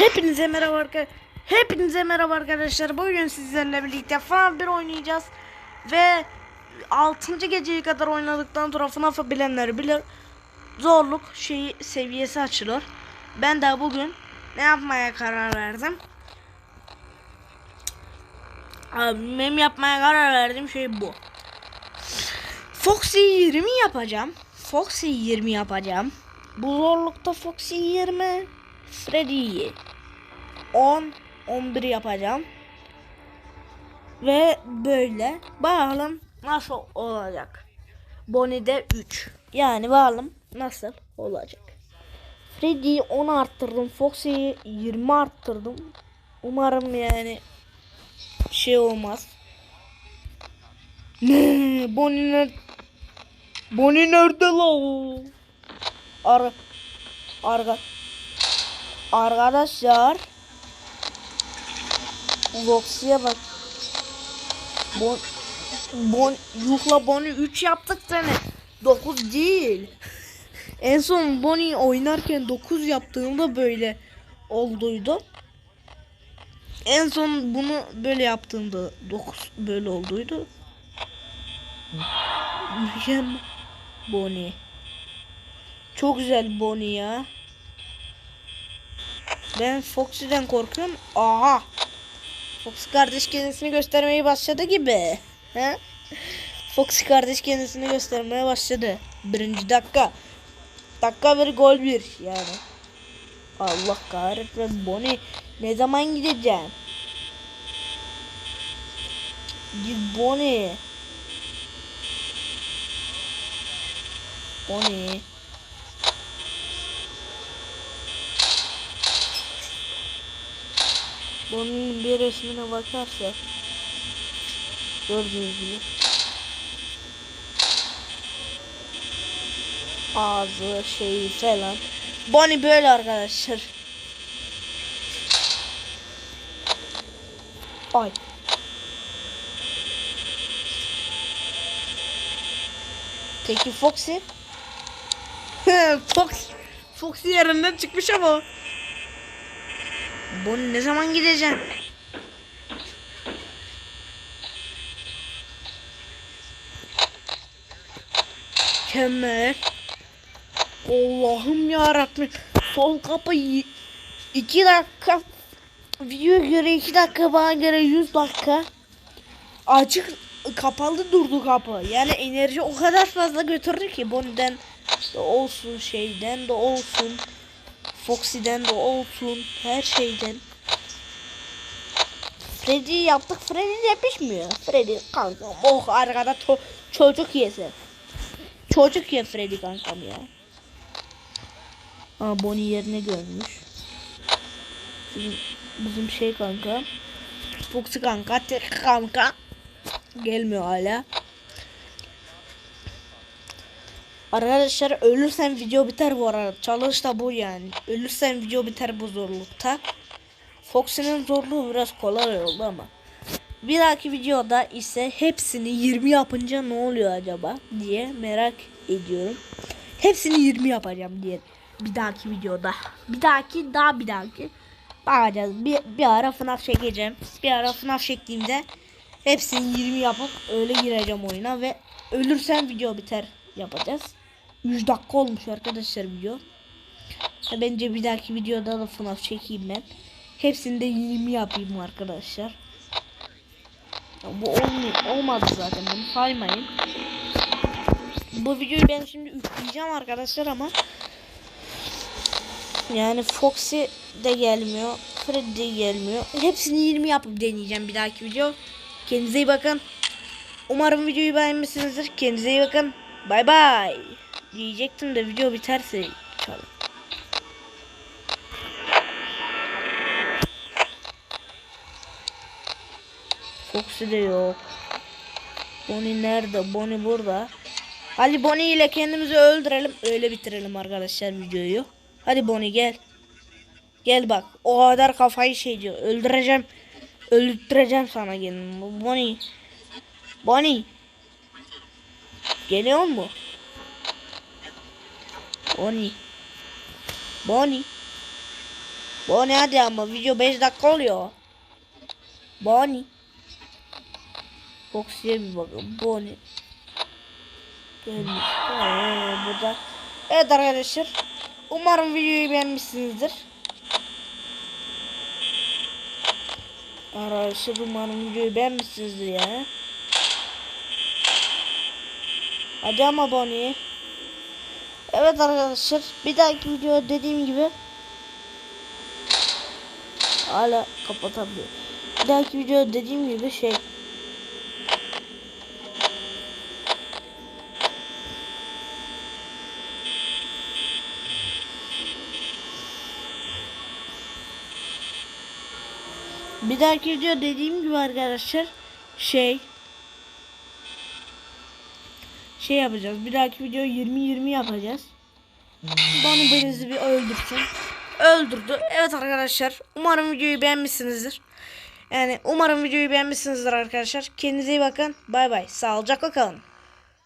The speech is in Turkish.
Hepinize merhaba arkadaşlar. Hepinize merhaba arkadaşlar. Bugün sizlerle birlikte FNAF 1 oynayacağız. Ve 6. geceye kadar oynadıktan sonra FNAF'ı bilenler bilir. Zorluk şeyi seviyesi açılır. Ben de bugün ne yapmaya karar verdim. Abi benim yapmaya karar verdiğim şey bu. Foxy 20 yapacağım. Foxy 20 yapacağım. Bu zorlukta Foxy 20. Freddy'yi 10 11 yapacağım. Ve böyle bakalım nasıl olacak. Bonnie'de 3. Yani bakalım nasıl olacak. Freddy'yi 10 arttırdım. Foxy'yi 20 arttırdım. Umarım yani şey olmaz. Ne? Bonnie nerede? Bonnie nerede la? Ar Arga Arkadaşlar Vox'ya bak. Bon Bon Yuhla Bonnie 3 yaptık seni 9 değil. En son Bonnie oynarken 9 yaptığımda böyle olduydu. En son bunu böyle yaptığımda 9 böyle olduydu. Mükemmel Bonnie. Çok güzel Bonnie ya. Ben Foxy'den korkuyorum. Aha. Foxy kardeş kendisini göstermeye başladı gibi. He? Foxy kardeş kendisini göstermeye başladı. Birinci dakika. Dakika bir gol bir yani. Allah kahretsin Bonnie. Ne zaman gideceğim? Git Bonnie. Bonnie. Bunun bir resmine bakarsak gördüğünüz gibi. Ağzı şeyi falan. Bonnie böyle arkadaşlar. Ay. Peki Foxy. Fox Foxy yerinden çıkmış ama Bonnie ne zaman gideceğim? Kemer. Allah'ım ya Rabbim. Sol kapı 2 dakika. Videoya göre 2 dakika bana göre 100 dakika. Açık kapalı durdu kapı. Yani enerji o kadar fazla götürdü ki Bonnie'den de olsun şeyden de olsun. Foxy'den de olsun. Her şeyden. Freddy yaptık. Freddy de pişmiyor. Freddy kankam. Oh arkada çocuk yese. Çocuk ye Freddy kankam ya. Aa Bonnie yerine görmüş. Bizim, bizim şey kanka. Foxy kanka. Tek kanka. Gelmiyor hala. Arkadaşlar ölürsem video biter bu arada. Çalış da bu yani. Ölürsem video biter bu zorlukta. Foxy'nin zorluğu biraz kolay oldu ama. Bir dahaki videoda ise hepsini 20 yapınca ne oluyor acaba diye merak ediyorum. Hepsini 20 yapacağım diye bir dahaki videoda. Bir dahaki daha bir dahaki. Bakacağız. Bir, bir ara FNAF çekeceğim. Bir ara FNAF çektiğimde hepsini 20 yapıp öyle gireceğim oyuna ve ölürsem video biter yapacağız. 100 dakika olmuş arkadaşlar video. Ya Bence bir dahaki videoda da FNAF çekeyim ben. Hepsini de 20 yapayım arkadaşlar. Ya bu olmuyor, olmadı zaten bunu saymayın. Bu videoyu ben şimdi yükleyeceğim arkadaşlar ama yani Foxy de gelmiyor. Freddy de gelmiyor. Hepsini 20 yapıp deneyeceğim bir dahaki video. Kendinize iyi bakın. Umarım videoyu beğenmişsinizdir. Kendinize iyi bakın. Bay bay. Diyecektim de video biterse çalın. Foxy de yok. Bonnie nerede? Bonnie burada. Hadi Bonnie ile kendimizi öldürelim. Öyle bitirelim arkadaşlar videoyu. Hadi Bonnie gel. Gel bak. O kadar kafayı şey diyor. Öldüreceğim. Öldüreceğim sana kendimi. Bonnie. Bonnie. Geliyor mu? Bonnie. Bonnie. Bonnie hadi ama video 5 dakika oluyor. Bonnie. Foxy'ye bir bakın. Bonnie. Gelmiş. Ee, burada. Evet arkadaşlar. Umarım videoyu beğenmişsinizdir. Arkadaşlar umarım videoyu beğenmişsinizdir ya. Hadi ama Bonnie. Evet arkadaşlar bir dahaki video dediğim gibi hala kapatamıyorum. Bir dahaki video dediğim gibi şey Bir dahaki video dediğim gibi arkadaşlar şey şey yapacağız. Bir dahaki video 20-20 yapacağız. Bana birinizi bir öldürsün. Öldürdü. Evet arkadaşlar. Umarım videoyu beğenmişsinizdir. Yani umarım videoyu beğenmişsinizdir arkadaşlar. Kendinize iyi bakın. Bay bay. Sağlıcakla kalın.